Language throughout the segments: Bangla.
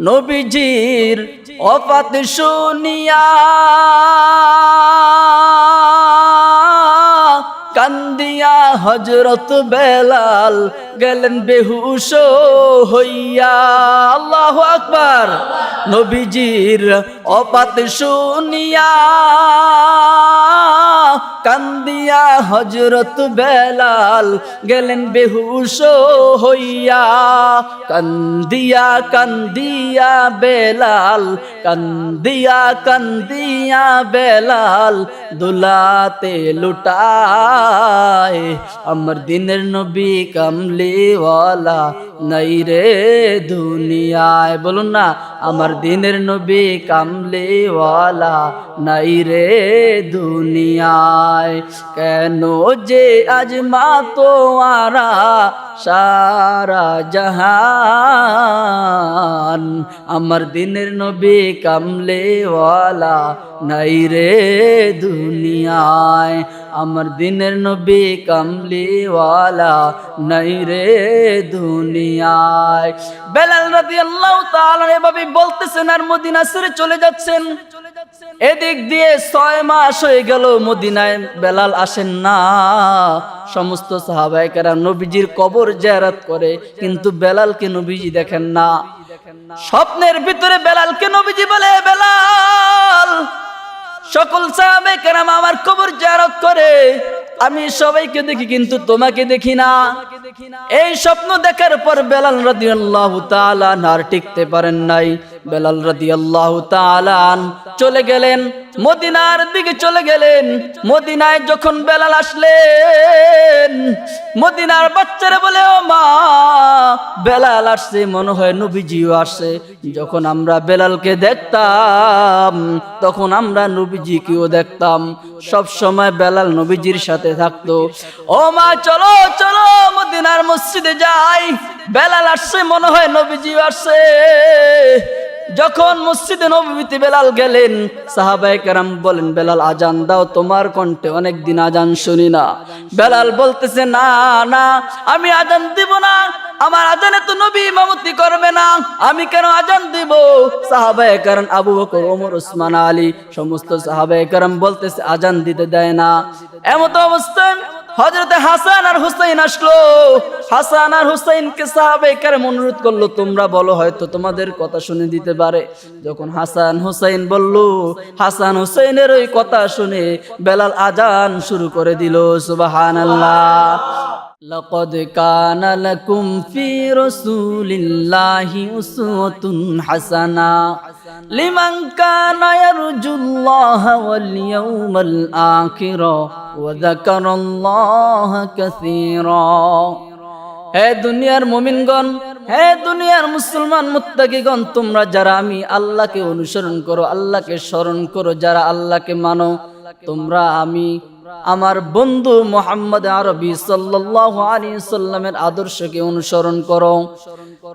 নবীজির অপাত শুনিয়া কান্দিয়া হজরত বেলাল গেলেন বেহুশ হইয়া। আল্লাহ আকবার। নবীজির অপাত শুনিয়া কান্দিয়া হজরত বেলাল গেলেন বেহুশ হইয়া। কান্দিয়া কান্দিয়া বেলাল, কান্দিয়া কান্দিয়া বেলাল দুলাতে লুটায়। আমার দিনের নবী কামলিওয়ালা নাই রে দুনিয়ায়। বলুন না, আমার দিনের নবী কামলিওয়ালা নাই রে দুনিয়ায়। কেন যে আজ মা তো আরা সারা জাহান? আমার দিনের নবী কামলেওয়ালা নাই রে দুনিয়ায়। আমার দিনের নবী কামলিওয়ালা নাই রে দুনিয়ায়। বেলাল রাদিয়াল্লাহু তাআলা এভাবে বলতেছেন আর মদিনা ছেড়ে চলে যাচ্ছেন। এদিক দিয়ে ছয় মাস হয়ে গেল মদিনায়। বেলাল আসেন না। সমস্ত সাহাবাহিকেরা নবীজির কবর জেরাত করে, কিন্তু বেলালকে নবীজি দেখেন না। স্বপ্নের ভিতরে বেলালকে নবীজি বলে, বেলাল সকল সাহাবে কেরাম আমার কবর জারত করে। আমি সবাইকে দেখি, কিন্তু তোমাকে দেখি না। এই স্বপ্ন দেখার পর বেলাল রাদিয়াল্লাহু তাআলা নার টিকতে পারেন নাই। বেলাল রাদিয়াল্লাহু তাআলা চলে গেলেন, মদিনার দিকে চলে গেলেন। মদিনায় যখন বেলাল আসলেন, মদিনার বাচ্চারা বলে, ও মা, বেলাল আসছে। মনে হয় নবীজিও আসছে। যখন আমরা বেলালকে দেখতাম, তখন আমরা নবীজিকেও দেখতাম। সব সময় বেলাল নবীজির সাথে থাকতো। ও মা, চলো চলো, মদিনার মসজিদে যাই। বেলাল আসছে, মনে হয় নবীজিও আসছে। যখন মসজিদে নবীতে বেলাল গেলেন সাহাবাই কারাম বলেন, বেলাল, আজান দাও, তোমার কণ্ঠে অনেক দিন আজান শুনি না। বেলাল বলতেছে, না না, আমি আজান দিব না। আমার আজানে তো নবী ইমামতি করবে না। আমি কেন আজান দিব? সাহাবাই কারণ আবু বকর, ওমর ওসমান আলী সমস্ত সাহাবাই কারণ বলতেছে, আজান দিতে দেয় না। এমত অবস্থায় হজরতে হাসান আর হুসাইন আসলো। হাসান আর হুসাইনকে সাহাবে কারে অনুরোধ করল, তোমরা বলো, হয়তো তোমাদের কথা শুনে দিতে পারে। যখন হাসান হুসাইন বলল, হাসান হুসাইনের ওই কথা শুনে বেলাল আজান শুরু করে দিল সুবাহান আল্লাহ لقد كان لكم في رسول الله أسوة حسنة لمن كان يرجو الله واليوم الآخر وذكر الله كثيرا হে দুনিয়ার মুমিনগণ হে দুনিয়ার মুসলমান মুত্তাকিগণ তোমরা যারা আমি আল্লাহকে অনুসরণ করো আল্লাহকে স্মরণ করো যারা আল্লাহকে মানো তোমরা আমি আমার বন্ধু মোহাম্মদ আরবি সাল্লাল্লাহু আলাইহি সাল্লামের আদর্শকে অনুসরণ করো।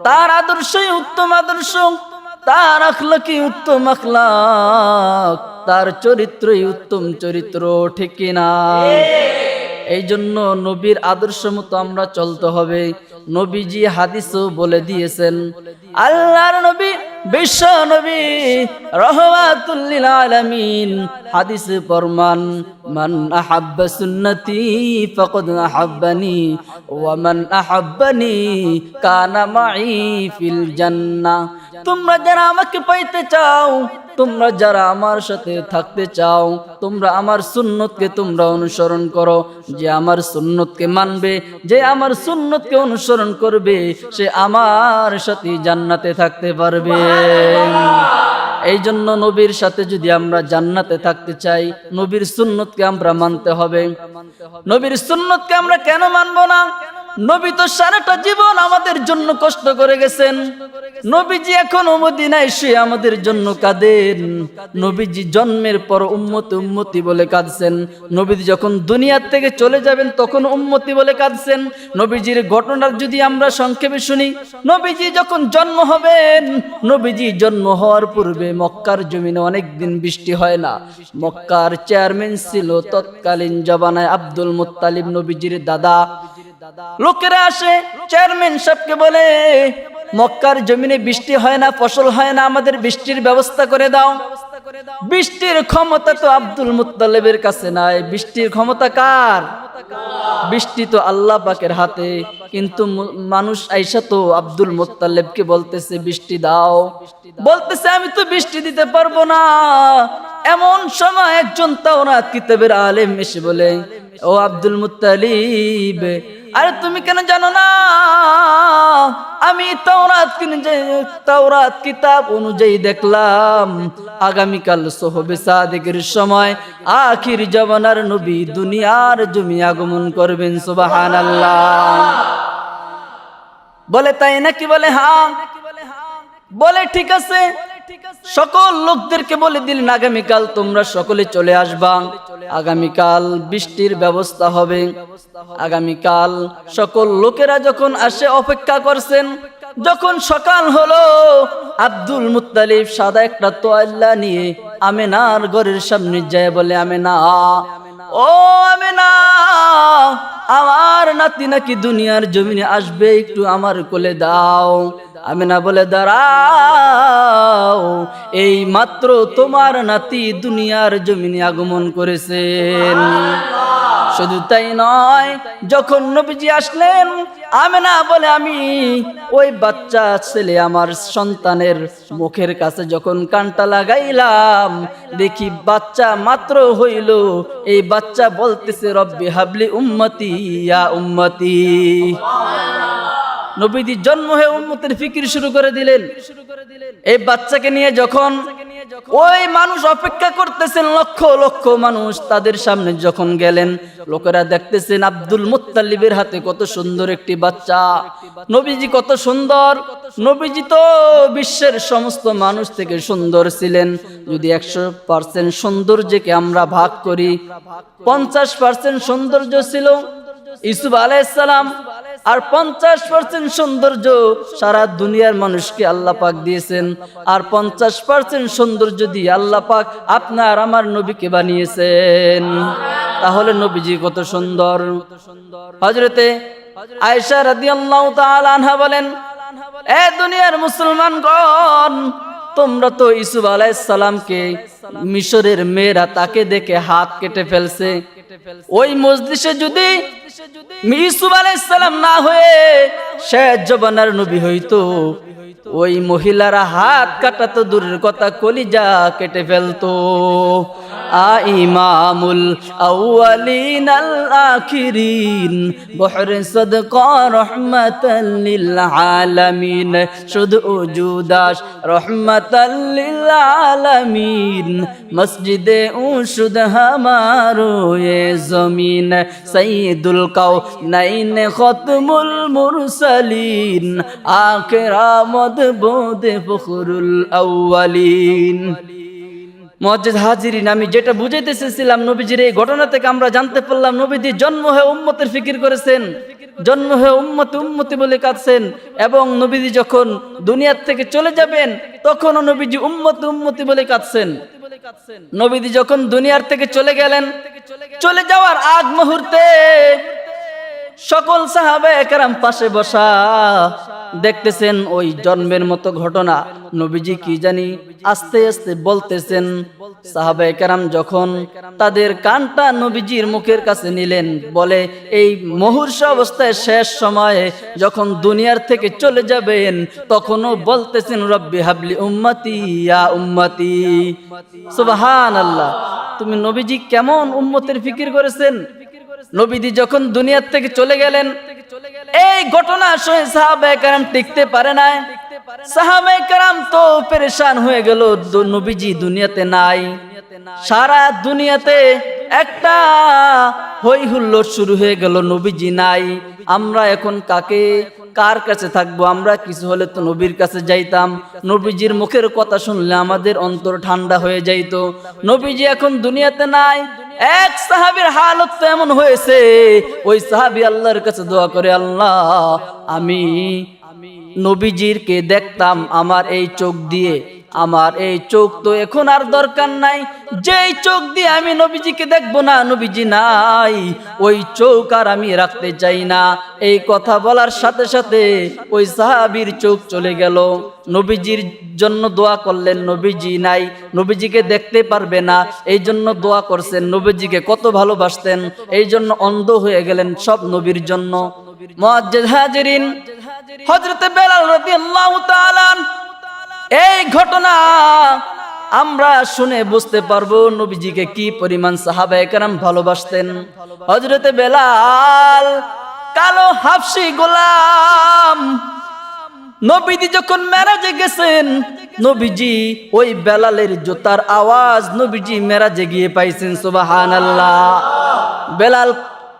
তার আদর্শই উত্তম আদর্শ, তার আখলাকি উত্তম আখলাক, তার চরিত্রই উত্তম চরিত্র, ঠিক কিনা এই জন্য নবীর আদর্শ মতো আমরা চলতে হবে। নবীজি হাদিসও বলে দিয়েছেন, আল্লাহর নবী বিশ্ব নবী রহমাতুল্লিল আলামিন, হাদিস ফরমান, মান আহাব্বা সুন্নতি ফাকাদ আহাব্বানি ওয়া মান আহাব্বানি কানা মাই ফিল জান্নাহ। তোমরা যারা আমাকে পাইতে চাও, তোমরা যারা আমার সাথে থাকতে চাও, তোমরা আমার সুন্নতকে তোমরা অনুসরণ করো। যে আমার সুন্নতকে মানবে, যে আমার সুন্নতকে অনুসরণ করবে, সে আমার সাথে জান্নাতে থাকতে পারবে। এই জন্য নবীর সাথে যদি আমরা জান্নাতে থাকতে চাই, নবীর সুন্নতকে আমরা মানতে হবে। নবীর সুন্নতকে আমরা কেন মানবো না? নবী তো সারাটা জীবন আমাদের জন্য কষ্ট করে গেছেন। নবীজি এখন মদিনায় শুয়ে আমাদের জন্য কাঁদেন। নবীজি জন্মের পর উম্মতি উম্মতি বলে কাঁদছেন। নবীজি যখন দুনিয়ার থেকে চলে যাবেন তখন উম্মতি বলে কাঁদছেন। নবীজির ঘটনার যদি আমরা সংক্ষেপে শুনি, নবীজি যখন জন্ম হবেন, নবীজি জন্ম হওয়ার পূর্বে মক্কার জমিনে অনেক দিন বৃষ্টি হয় না। মক্কার চেয়ারম্যান ছিল তৎকালীন জবানায় আব্দুল মুত্তালিব নবীজির দাদা। লোকেরা আসে, চেয়ারম্যান সাহেবকে বলে, মক্কার জমিনে বৃষ্টি হয় না, ফসল হয় না, আমাদের বৃষ্টির ব্যবস্থা করে দাও। বৃষ্টির ক্ষমতা তো আব্দুল মুত্তালেবের কাছে নাই। বৃষ্টির ক্ষমতা কার? বৃষ্টি তো আল্লাহ পাকের হাতে। কিন্তু মানুষ আইসা তো আব্দুল মোত্তালেবকে বলতেছে, বৃষ্টি দাও। বলতেছে, আমি তো বৃষ্টি দিতে পারব না। এমন সময় একজন তাওরাত কিতাবের আলেম এসে বলে ও আব্দুল মুত্তালিব, আরে তুমি কেন জানো না? আমি তাওরাত তাওরাত কিতাব অনুযায়ী দেখলাম, আগামীকাল সোহবে সাদেকের সময় আখির জমানার নবী দুনিয়ার জমি আগমন করবেন, সুবহানাল্লাহ। বলে তাই নাকি বলে হ্যাঁ? বলে ঠিক আছে। সকল লোকদেরকে বলে দিলেন, আগামীকাল তোমরা সকলে চলে আসবা। আগামীকাল বৃষ্টির ব্যবস্থা হবে। আগামীকাল সকল লোকেরা যখন আসে, অপেক্ষা করছেন, যখন সকাল হলো, আব্দুল মুত্তালিব সাদা একটা তোয়াল্লা নিয়ে আমেনার ঘরের সামনে যায় বলে, আমেনা ও আমেনা, আমার নাতি নাকি দুনিয়ার জমিনে আসবে, একটু আমার কোলে দাও। আমি না বলে, দাঁড়াও, এই মাত্র তোমার নাতি দুনিয়ার জমিনে আগমন করেছেন। শুধু তাই নয়, যখন নবীজি আসলেন আমি না বলে, আমি ওই বাচ্চা ছেলে আমার সন্তানের মুখের কাছে যখন কানটা লাগাইলাম, দেখি বাচ্চা মাত্র হইল, এই বাচ্চা বলতেছে, রব্বি হাবলি উম্মতি, ইয়া উম্মতি। নবীজি জন্ম হয়ে উম্মতের ফিকির শুরু করে দিলেন। এই বাচ্চাকে নিয়ে যখন ওই মানুষ অপেক্ষা করতেছেন লক্ষ লক্ষ মানুষ তাদের সামনে যখন গেলেন, লোকেরা দেখতেছেন আব্দুল মুত্তালিবের হাতে কত সুন্দর একটি বাচ্চা। নবীজি কত সুন্দর। নবীজি তো বিশ্বের সমস্ত মানুষ থেকে সুন্দর ছিলেন। যদি একশো পার্সেন্ট সৌন্দর্যকে আমরা ভাগ করি, পঞ্চাশ পার্সেন্ট সৌন্দর্য ছিল ইসুফ আলাইসালাম আর পঞ্চাশ পার্সেন্ট সৌন্দর্য সারা দুনিয়ার মানুষকে আল্লাহ পাক দিয়েছেন। আর পঞ্চাশ পার্সেন্ট সৌন্দর্য দিয়ে আল্লাহ পাক আপনার আমার নবীকে বানিয়েছেন। তাহলে নবীজি কত সুন্দর। হজরতে আয়সা রাদি আল্লাহ আনহা বলেন, এ দুনিয়ার মুসলমানগণ, তোমরা তো ইসুফ আলাইসালামকে মিশরের মেয়েরা তাকে দেখে হাত কেটে ফেলছে। ওই মজলিসে যদি ইসুফ আলাইসালাম না হয়ে শেষ জবানার নবী হইতো, ওই মহিলারা হাত দূরের কথা, কলিজা কেটে ফেলতো। আ ইমামুল আউয়ালিন আল আখিরিন, বহরে সদকা রহমাতাল লিল আলামিন, শুধু মসজিদে উশুদ হামারো জমিন সঈদুল নাইন খতমুল মুরসালিন আখরামদ বোদে ফখরুল আউয়ালিন। মসজিদ হাজিরিন, আমি যেটা বুঝাইতে চেয়েছিলাম নবীজির এই ঘটনা থেকে আমরা জানতে পারলাম, নবীজি জন্ম হয়ে উম্মতের ফিকির করেছেন, জন্ম হয়ে উম্মতি উম্মতি বলে কাঁদছেন, এবং নবীজি যখন দুনিয়ার থেকে চলে যাবেন, তখনও নবীজি উম্মতি উম্মতি বলে কাঁদছেন। নবীজি যখন দুনিয়ার থেকে চলে গেলেন চলে যাওয়ার আগ মুহূর্তে সকল সাহাবে একরাম পাশে বসা দেখতেছেন ওই জন্মের মতো ঘটনা। নবীজি কি জানি আস্তে আস্তে বলতেছেন সাহাবে একরাম যখন তাদের কানটা নবীজির মুখের কাছে নিলেন, বলে, এই মুহূর্ত অবস্থায় শেষ সময়ে যখন দুনিয়ার থেকে চলে যাবেন, তখনও বলতেছেন, রব্বি হাবলি উম্মতি, ইয়া উম্মতি। সুবহান আল্লাহ তুমি নবীজি কেমন উম্মতের ফিকির করেছেন? নবীজি যখন দুনিয়ার থেকে চলে গেলেন এই ঘটনা শুনে সাহাবায়ে কেরাম টিকতে পারে না সাহাবায়ে কেরাম তো পেরেশান হয়ে গেল নবীজি দুনিয়াতে নাই। সারা দুনিয়াতে একটা হই হুল্লোড় শুরু হয়ে গেল নবীজি নাই। আমরা এখন কাকে? কার কাছে থাকব? আমরা কিছু হলে তো নবীর কাছে যাইতাম। নবীজির মুখের কথা শুনলে আমাদের অন্তর ঠান্ডা হয়ে যাইতো। নবীজি এখন দুনিয়াতে নাই। এক সাহাবির হালত তো এমন হয়েছে, ওই সাহাবি আল্লাহর কাছে দোয়া করে, আল্লাহ, আমি নবীজির কে দেখতাম আমার এই চোখ দিয়ে আমার এই চোখ তো এখন আর দরকার নাই। যেই চোখ দিয়ে আমি নবীজিকে দেখব না, নবীজি নাই। ওই চোখ আর আমি রাখতে চাই না। এই কথা বলার সাথে সাথে ওই সাহাবীর চোখ চলে গেল। নবীজির জন্য দোয়া করলেন, নবীজি নাই, নবীজিকে দেখতে পারবে না। এই জন্য দোয়া করছেন, নবীজিকে কত ভালোবাসতেন। এই জন্য অন্ধ হয়ে গেলেন সব নবীর জন্য। এই ঘটনা আমরা শুনে বুঝতে পারব নবীজিকে কি পরিমাণ সাহাবায়ে কেরাম ভালোবাসতেন। হজরতে বেলাল, কালো হাফসি গোলাম। নবীজি যখন মেরাজে গেছেন, নবীজি ওই বেলালের জুতার আওয়াজ নবীজি মেরাজে গিয়ে পাইছেন সুবাহান আল্লাহ বেলাল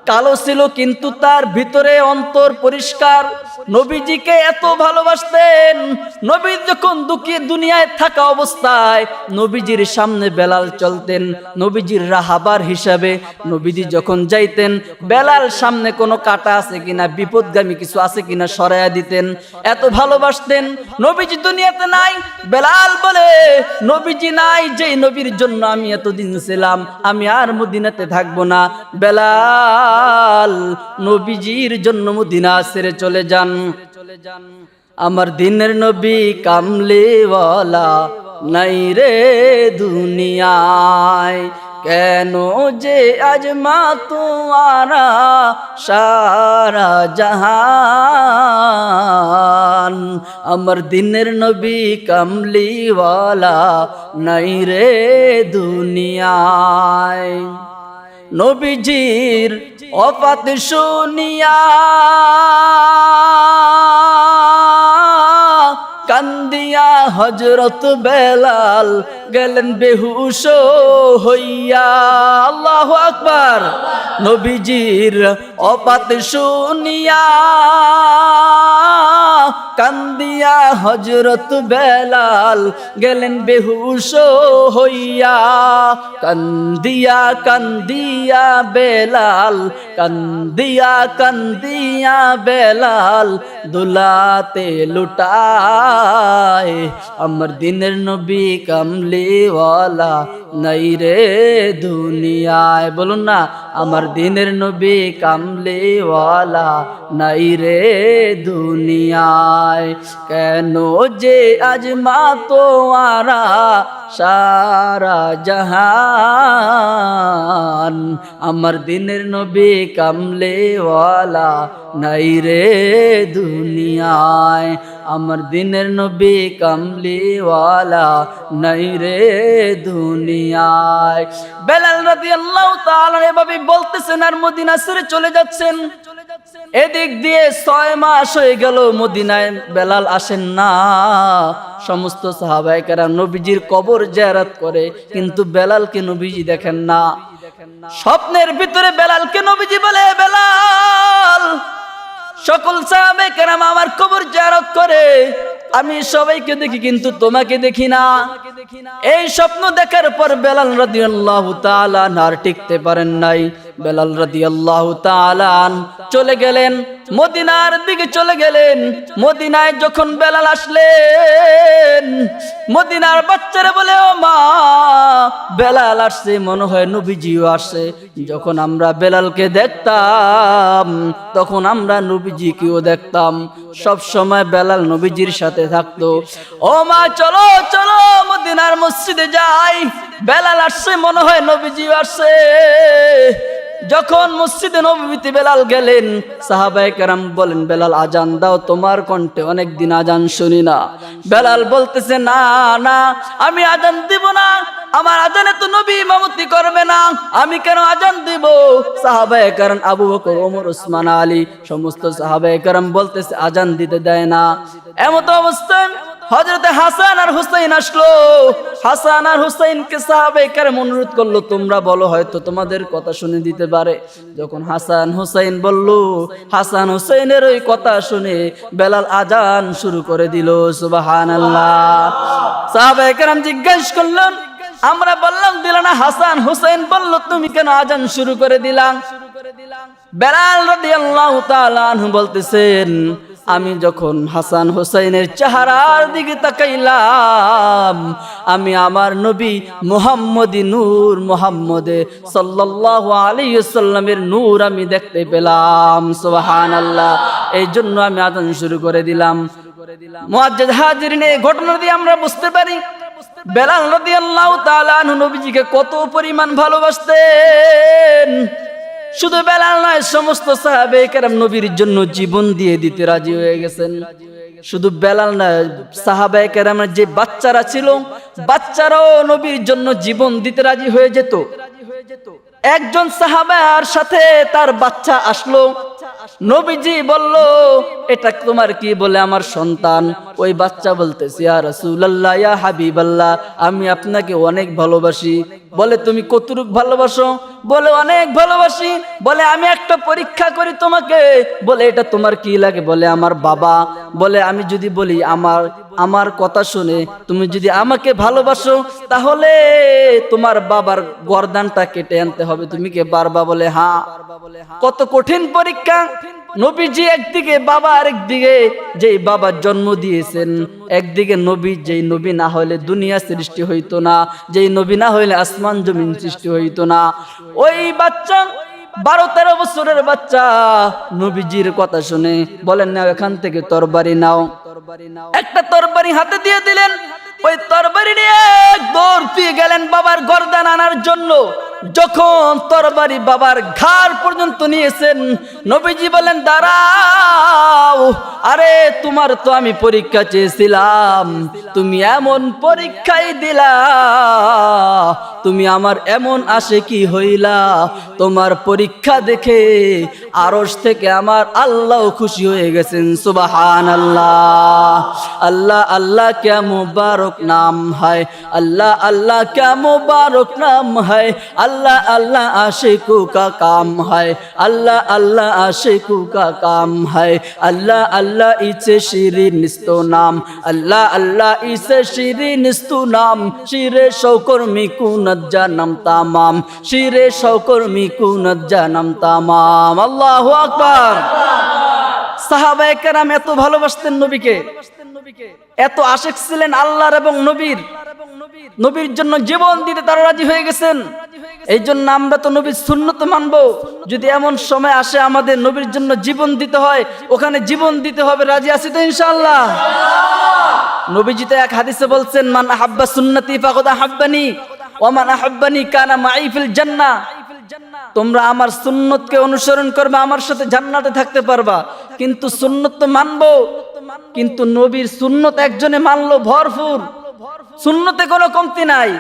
কালো ছিল, কিন্তু তার ভিতরে অন্তর পরিষ্কার। নবীজিকে এত ভালোবাসতেন, নবী যখন দুঃখে দুনিয়ায় থাকা অবস্থায়, নবীজির সামনে বেলাল চলতেন, নবীজির রাহাবার হিসাবে নবীজি যখন যাইতেন, বেলাল সামনে কোনো কাটা আছে কিনা, বিপদগামী কিছু আছে কিনা সরাইয়া দিতেন, এত ভালোবাসতেন, নবীজি দুনিয়াতে নাই, বেলাল বলে, নবীজি নাই, যেই নবীর জন্য আমি এতদিন ছিলাম, আমি আর মদিনাতে থাকব না। বেলাল নবীজির জন্য মদিনা ছেড়ে চলে যান। যান। আমার দিনের নবী কামলেওয়ালা নাই রে দুনিয়ায়। কেন যে আজ মা তোমারা সারা জাহান? আমার দিনের নবী কামলিওয়ালা নাই রে দুনিয়ায়। নবীজির অপাত শুনিয়া কান্দিয়া হজরত বেলাল গেলেন বেহুশ হইয়া। আল্লাহ আকবার। নবীজির অপাত শুনিয়া কান্দিয়া হজরত বেলাল গেলেন বেহুশ হইয়া। কান্দিয়া কান্দিয়া বেলাল, কান্দিয়া কান্দিয়া বেলাল দুলাতে লুটায় আমার দিনের নবী কামলিওয়ালা নাই রে দুনিয়ায়। বলুন না, আমার দিনের নবী কামলিওয়ালা নাই রে দুনিয়ায়। কেন যে আজ মা তোয়ারা সারা জাহান। আমার দিনের নবী কামলেওয়ালা নাই রে দুনিয়ায়। আমার দিনের নবী কামলিওয়ালা নাই রে দুনিয়ায়। বেলাল রাদিয়াল্লাহু তাআলা এভাবে বলতেছেন আর মদিনা ছেড়ে চলে যাচ্ছেন। এদিক দিয়ে ছয় মাস হয়ে গেল মদিনায় বেলাল আসেন না। সমস্ত সাহাবাহিকেরা নবীজির কবর জেরাত করে, কিন্তু বেলালকে নবীজি দেখেন না। স্বপ্নের ভিতরে বেলালকে নবীজি বলে, বেলাল, সকল সাহাবাহিকেরাম আমার কবর জেরাত করে আমি সবাইকে দেখি, কিন্তু তোমাকে দেখি না। এই স্বপ্ন দেখার পর বেলাল রাদিয়াল্লাহু তাআলা নার টিকতে পারেন নাই। বেলাল রাদিয়াল্লাহু তাআলা চলে গেলেন, মদিনার দিকে চলে গেলেন। মদিনায় যখন বেলাল আসলেন, মদিনার বাচ্চারা বলে, ও মা, বেলাল আসছে, মনে হয় নবীজিও আসে যখন আমরা বেলালকে দেখতাম, তখন আমরা নবীজিকেও দেখতাম। সব সময় বেলাল নবীজির সাথে থাকতো। ও মা, চলো চলো, মদিনার মসজিদে যাই। বেলাল আসছে, মনে হয় নবীজিও আসছে। যখন মসজিদে নবীতে বেলাল গেলেন, সাহাবায়ে কেরাম বলেন, বেলাল, আজান দাও, তোমার কণ্ঠে অনেক দিন আজান শুনি না। বেলাল বলতেছে, না না, আমি আজান দিব না। আমার আজানে তো নবী ইমামতি করবে না। আমি কেন আজান দিব? সাহাবায়ে কারণ আবু বকর, ওমর ওসমান আলী সমস্ত সাহাবায়ে কেরাম বলতেছে, আজান দিতে দেয় না। এমত অবস্থায় হজরতে হাসান আর হুসাইন আসলো। হাসান আর হুসাইনকে সাহাবে কারে অনুরোধ করল, তোমরা বলো, হয়তো তোমাদের কথা শুনে দিতে পারে। যখন হাসান হুসাইন বলল, হাসান হুসাইনের ওই কথা শুনে বেলাল আজান শুরু করে দিল সুবাহান আল্লাহ সাহাবে কারাম জিজ্ঞেস করলেন আমরা বললাম দিল না হাসান হুসাইন বলল, তুমি কেন আজান শুরু করে দিলাম? বেলাল রাদিয়াল্লাহু তাআলা বলতেছেন, আমি যখন হাসান হোসাইনের চেহারার দিকে তাকাইলাম, আমি আমার নবী মোহাম্মদী নূর মোহাম্মদে সাল্লাহ আলাইসাল্লামের নূর আমি দেখতে পেলাম। সোহান আল্লাহ এই জন্য আমি আদান শুরু করে দিলাম। মুআজ্জাজ হাজিরিন, এই ঘটনা দিয়ে আমরা বুঝতে পারি বেলাল রাদিয়াল্লাহু তাআলা নবীজিকে কত পরিমাণ ভালোবাসতেন। শুধু বেলাল নয়, সমস্ত সাহাবে কেরাম নবীর জন্য জীবন দিয়ে দিতে রাজি হয়ে গেছেন। শুধু বেলাল নয় সাহাবে কেরামের যে বাচ্চারা ছিল, বাচ্চারাও নবীর জন্য জীবন দিতে রাজি হয়ে যেত। একজন সাহাবার সাথে তার বাচ্চা আসলো নবীজি বলল, এটা তোমার কি বলে আমার সন্তান? ওই বাচ্চা বলতেছে, ইয়া রাসূলুল্লাহ, ইয়া হাবিবাল্লাহ, আমি আপনাকে অনেক ভালোবাসি। বলে, তুমি কতটুক ভালোবাসো? বলে, অনেক ভালোবাসি। বলে, আমি একটা পরীক্ষা করি তোমাকে। বলে, এটা তোমার কি লাগে? বলে, আমার বাবা। বলে, আমি যদি বলি আমার আমার কথা শুনে তুমি যদি আমাকে ভালোবাসো, তাহলে তোমার বাবার গরদানটা কেটে আনতে হবে। তুমি কে পারবা? বলে হ্যাঁ। কত কঠিন পরীক্ষা। নবীজি একদিকে, বাবা আরেকদিকে, যেই বাবার জন্ম দিয়েছেন, একদিকে নবী, যেই নবী না হলে দুনিয়া সৃষ্টি হইতো না, যেই নবী না হইলে আসমান জমিন সৃষ্টি হইতো না। ওই বাচ্চা, বারো তেরো বছরের বাচ্চা, নবীজির কথা শুনে বলেন না এখান থেকে তরবারি নাও। তরবারি নাও একটা তরবারি হাতে দিয়ে দিলেন। ওই তরবারি নিয়ে দৌড় গেলেন বাবার গর্দান আনার জন্য। যখন তরবারি বাবার ঘাড় পর্যন্ত নিয়েছেন, নবীজি বলেন, দাঁড়াও, আরে তোমার তো আমি পরীক্ষা চেয়েছিলাম, তুমি এমন পরীক্ষাই দিলা, তুমি আমার এমন আসে কি হইলা, তোমার পরীক্ষা দেখে আরস থেকে আমার আল্লাহ খুশি হয়ে গেছেন সুবাহান আল্লাহ আল্লাহ আল্লাহ কে মুবারক নাম হয়, আল্লাহ আল্লাহ কে মুবারক নাম হয় আল্লাহ আল্লাহ আশিকু কা কাম হয়। আল্লাহ আল্লাহ আশিকু কা কাম হয়। আল্লাহ আল্লাহ ইছে শিরি নিস্তু নাম। আল্লাহ আল্লাহ ইছে শিরি নিস্তু নাম। শিরে সৌকর্মী কুনজ্জা নাম তামাম। শিরে সৌকর্মী কুনজ্জা নাম তামাম। আল্লাহ আকবার। সাহাবায়ে কেরাম এত ভালোবাসতেন নবীকে। এত আশেক ছিলেন আল্লাহর এবং নবীর। নবীর জন্য জীবন দিতে তারা রাজি হয়ে গেছেন। এই জন্য আমরা তো নবীর শূন্যত মানবো। যদি এমন সময় আসে আমাদের নবীর জন্য জীবন দিতে হয়, ওখানে জীবন দিতে হবে, রাজি আছি তো ইনশাআল্লাহ। নবীজি তো এক হাদিসে বলছেন, মান আহাব্বা সুন্নতি ফাকাদ আহাব্বানি, ওয়া মান আহাব্বানি কানা মাই ফিল জান্নাহ তোমরা আমার সুন্নতকে অনুসরণ করবে, আমার সাথে জান্নাতে থাকতে পারবা। কিন্তু সুন্নত তো মানবো। কিন্তু নবীর সুন্নত একজনে মানলো ভরপুর। সুন্নতে কোনো কমতি নাই।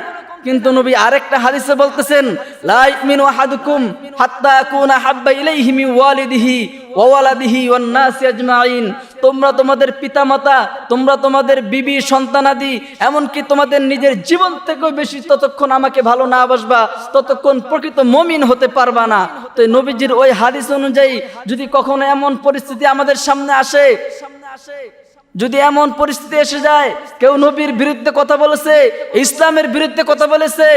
কিন্তু নবী আরেকটা হাদিসে বলতেছেন, লা ইমিনু আহাদুকুম হাত্তা ইয়াকুনা হাব্বা ইলাইহি মিন ওয়ালিদিহি ওয়া ওয়ালাদিহি ওয়ান নাসি আজমাইন। তোমরা তোমাদের পিতামাতা, তোমরা তোমাদের বিবি সন্তানাদি এমনকি তোমাদের নিজের জীবন থেকেও বেশি ততক্ষণ আমাকে ভালো না বাসবা, ততক্ষণ প্রকৃত মমিন হতে পারবা না। তো নবীজির ওই হাদিস অনুযায়ী যদি কখনো এমন পরিস্থিতি আমাদের সামনে আসে সামনে আসে যদি এমন পরিস্থিতি এসে যায়, কেউ নবীর বিরুদ্ধে কথা বলেছে, ইসলামের বিরুদ্ধে কথা বলেছে,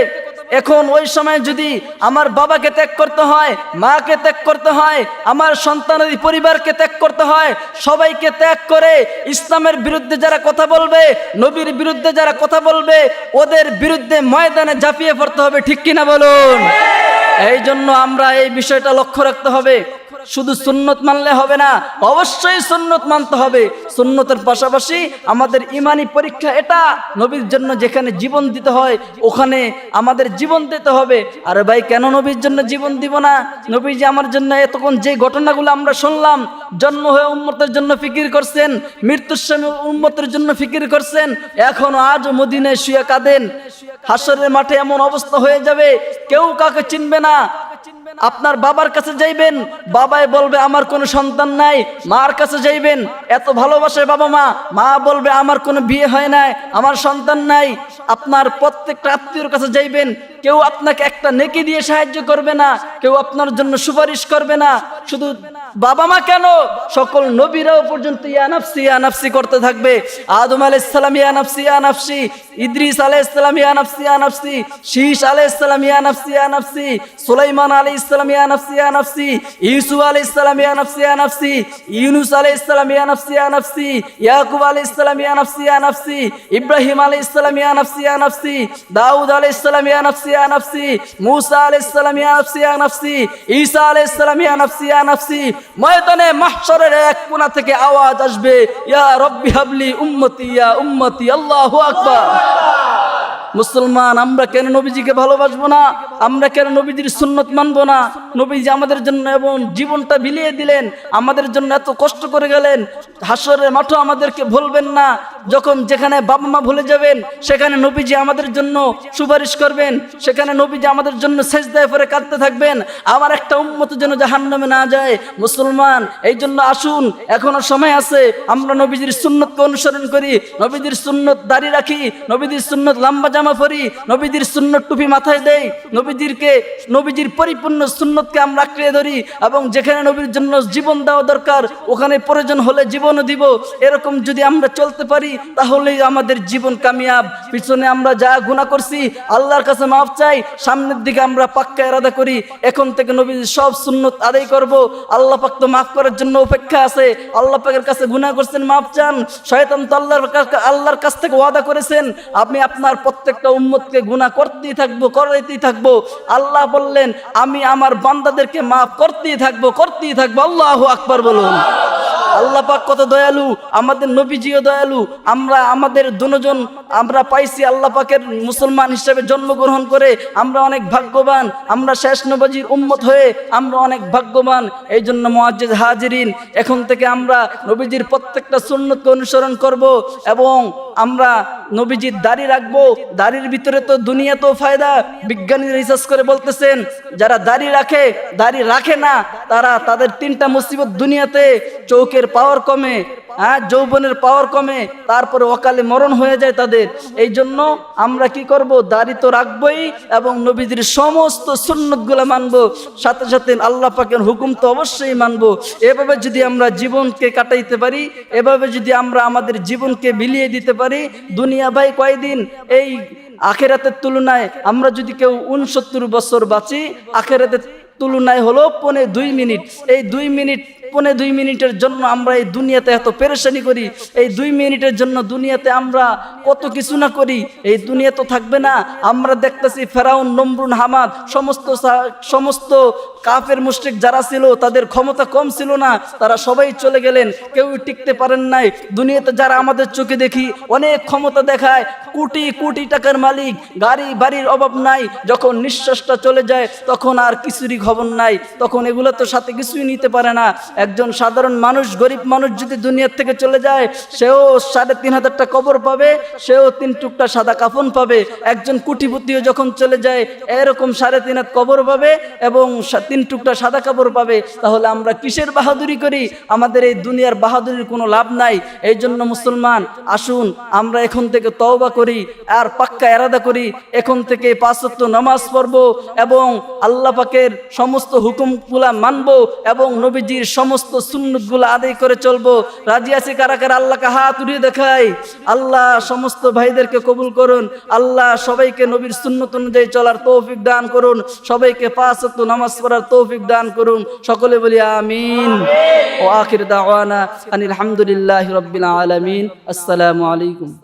এখন ওই সময় যদি আমার বাবাকে ত্যাগ করতে হয়, মাকে ত্যাগ করতে হয়, আমার সন্তানাদি পরিবারকে ত্যাগ করতে হয়, সবাইকে ত্যাগ করে ইসলামের বিরুদ্ধে যারা কথা বলবে, নবীর বিরুদ্ধে যারা কথা বলবে, ওদের বিরুদ্ধে ময়দানে ঝাঁপিয়ে পড়তে হবে, ঠিক কিনা বলুন? এই জন্য আমরা এই বিষয়টা লক্ষ্য রাখতে হবে। শুধু সুন্নত মানলে হবে না, অবশ্যই সুন্নত মানতে হবে। সুন্নতের পাশাপাশি আমাদের ইমানি পরীক্ষা এটা, নবীর জন্য যেখানে জীবন দিতে হয়, ওখানে আমাদের জীবন দিতে হবে। আরে ভাই, কেন নবীর জন্য জীবন দিব না? নবী যে আমার জন্য এতক্ষণ যে ঘটনাগুলো আমরা শুনলাম, জন্ম হয়ে উন্মতের জন্য ফিকির করছেন, মৃত্যুর সময় উন্মতের জন্য ফিকির করছেন, এখন আজ মদিনায় শুয়ে কাঁদেন। হাসরের মাঠে এমন অবস্থা হয়ে যাবে, কেউ কাকে চিনবে না। আপনার বাবার কাছে যাইবেন, বাবাই বলবে, আমার কোনো সন্তান নাই। মার কাছে যাইবেন, এত ভালোবাসে বাবা মা। মা বলবে, আমার কোনো বিয়ে হয় নাই, আমার সন্তান নাই। আপনার প্রত্যেকটা আত্মীয়র কাছে যাইবেন, কেউ আপনাকে একটা নেকি দিয়ে সাহায্য করবে না, কেউ আপনার জন্য সুপারিশ করবে না, শুধু বাবা মা কেন সকল নবীরাও পর্যন্ত ইয়ানাফসি ইয়ানাফসি করতে থাকবে আদম আলাইহিস সালাম ইয়ানাফসি ইয়ানাফসি ইদ্রিস আলাইহিস সালাম ইয়ানাফসি ইয়ানাফসি শীশ আলাইহিস সালাম ইয়ানাফসি ইয়ানাফসি সুলাইমান আলাইহিস সালাম ইয়ানাফসি ইয়ানাফসি ইউসুফ আলাইহিস সালাম ইয়ানাফসি ইয়ানাফসি ইউনুস আলাইহিস সালাম ইয়ানাফসি ইয়ানাফসি ইয়াকুব আলাইহিস সালাম ইয়ানাফসি ইয়ানাফসি ইব্রাহিম আলাইহিস সালাম ইয়ানাফসি ইয়ানাফসি দাউদ আলাইহিস সালাম ইয়ানাফসি ইয়ানাফসি মুসা আলাইহিস সালাম ইয়ানাফসি ইয়ানাফসি ঈসা আলাইহিস সালাম ইয়ানাফসি ইয়ানাফসি ময়দানে মাহশরের এক কোনা থেকে আওয়াজ আসবে, ইয়া রব্বি হাবলি উম্মতি, ইয়া উম্মতি, আল্লাহু আকবার। মুসলমান, আমরা কেন নবীজিকে ভালোবাসবো না? আমরা কেন নবীজির সুন্নত মানবো না? নবীজি আমাদের জন্য এবং জীবনটা বিলিয়ে দিলেন, আমাদের জন্য এত কষ্ট করে গেলেন, হাসরের মাঠও আমাদেরকে ভুলবেন না। যখন যেখানে বাবা মা ভুলে যাবেন, সেখানে নবীজি আমাদের জন্য সুপারিশ করবেন, সেখানে নবীজি আমাদের জন্য শেষ সেজদায় পরে কাঁদতে থাকবেন। আমার একটা উন্মত যেন জাহান্নামে না যায়। মুসলমান, এই জন্য আসুন, এখনও সময় আছে, আমরা নবীজির সুন্নতকে অনুসরণ করি, নবীজির সুন্নত দাড়ি রাখি, নবীজির সুন্নত লম্বা জামা পরি নবীজির সুন্নত টুপি মাথায় দেই, নবীজিরকে, নবীজির পরিপূর্ণ সুন্নতকে আমরা আঁকড়ে ধরি এবং যেখানে নবীর জন্য জীবন দেওয়া দরকার, ওখানে প্রয়োজন হলে জীবনও দিব। এরকম যদি আমরা চলতে পারি, তাহলেই আমাদের জীবন কামিয়াব। পিছনে আমরা যা গুণা করছি, আল্লাহর কাছে মাফ চাই, সামনের দিকে আমরা পাক্কা এরাদা করি। এখন থেকে নবীর সব সুন্নত আদায় করব। আল্লাহ পাক তো মাফ করার জন্য অপেক্ষা আছে। আল্লাহ পাকের কাছে গুনাহ করছেন, মাফ চান। শয়তান তো আল্লাহর আল্লাহর কাছ থেকে ওয়াদা করেছেন, আপনি আপনার প্রত্যেকটা উম্মতকে গুনাহ করতেই থাকব, করাইতেই থাকব। আল্লাহ বললেন, আমি আমার বান্দাদেরকে মাফ করতেই থাকব করতেই থাকব। আল্লাহু আকবার বলুন। আল্লাহ পাক কত দয়ালু, আমাদের নবীজিও দয়ালু। আমরা, আমাদের দুজন, আমরা পাইছি আল্লাহ পাকের মুসলমান হিসেবে জন্মগ্রহণ করে। আমরা অনেক ভাগ্যবান, আমরা শেষ নবজির উম্মত হয়ে আমরা অনেক ভাগ্যবান। এই জন্য মোয়াজ্জেদ হাজিরিন, এখন থেকে আমরা নবীজির প্রত্যেকটা সুন্নতকে অনুসরণ করব এবং আমরা নবীজির দাড়ি রাখব দাড়ির ভিতরে তো দুনিয়াতেও ফায়দা। বিজ্ঞানী রিসার্চ করে বলতেছেন, যারা দাড়ি রাখে দাড়ি রাখে না, তারা তাদের তিনটা মুসিবত দুনিয়াতে, চৌকের পাওয়ার কমে হ্যাঁ যৌবনের পাওয়ার কমে, তারপরে অকালে মরণ হয়ে যায় তাদের। এই জন্য আমরা কি করব? দাড়ি তো রাখবই এবং নবীজির সমস্ত সুন্নতগুলো মানবো। সাথে সাথে আল্লাহ পাকের হুকুম তো অবশ্যই মানবো। এভাবে যদি আমরা জীবনকে কাটাইতে পারি, এভাবে যদি আমরা আমাদের জীবনকে বিলিয়ে দিতে পারি, দুনিয়া ভাই কয়দিন? এই আখেরাতের তুলনায় আমরা যদি কেউ উনসত্তর বছর বাঁচি, আখেরাতের তুলনায় হলো পনে দুই মিনিট। এই দুই মিনিট পনে দুই মিনিটের জন্য আমরা এই দুনিয়াতে এত পেরেশানি করি, এই দুই মিনিটের জন্য দুনিয়াতে আমরা কত কিছু না করি, এই দুনিয়া তো থাকবে না। আমরা দেখতেছি ফেরাউন, নমরুন, হামাদ, সমস্ত সমস্ত কাফের মুশরিক যারা ছিল, তাদের ক্ষমতা কম ছিল না, তারা সবাই চলে গেলেন, কেউ টিকতে পারেন নাই। দুনিয়াতে যারা আমাদের চোখে দেখি, অনেক ক্ষমতা দেখায়, কোটি কোটি টাকার মালিক, গাড়ি বাড়ির অভাব নাই, যখন নিঃশ্বাসটা চলে যায়, তখন আর কিছুরই খবর নাই, তখন এগুলো তো সাথে কিছুই নিতে পারে না। একজন সাধারণ মানুষ, গরিব মানুষ যদি দুনিয়ার থেকে চলে যায়, সেও সাড়ে তিন হাজারটা কবর পাবে, সেও তিন টুকটা সাদা কাফন পাবে। একজন কুটিপতিও যখন চলে যায়, এরকম সাড়ে তিন হাত কবর পাবে এবং তিন টুকটা সাদা কাপড় পাবে। তাহলে আমরা কিসের বাহাদুরি করি? আমাদের এই দুনিয়ার বাহাদুরির কোনো লাভ নাই। এই জন্য মুসলমান, আসুন, আমরা এখন থেকে তওবা করি, আর পাক্কা এরাদা করি। এখন থেকে পাঁচত্ব নামাজ পড়ব এবং আল্লাহ পাকের সমস্ত হুকুমগুলা মানব এবং নবীজির সমস্ত সুন্নতগুলো আদায় করে চলবো। রাজি আছি কারা কারা? আল্লাহকে হাত উড়িয়ে দেখাই। আল্লাহ সমস্ত ভাইদেরকে কবুল করুন। আল্লাহ সবাইকে নবীর সুন্নত অনুযায়ী চলার তৌফিক দান করুন। সবাইকে পাঁচ নামাজ পড়ার তৌফিক দান করুন। সকলে বলি আমিন। ও আখির দাওয়ানা আনিল হামদুলিল্লাহি রাব্বিল আলামিন। আসসালামু আলাইকুম।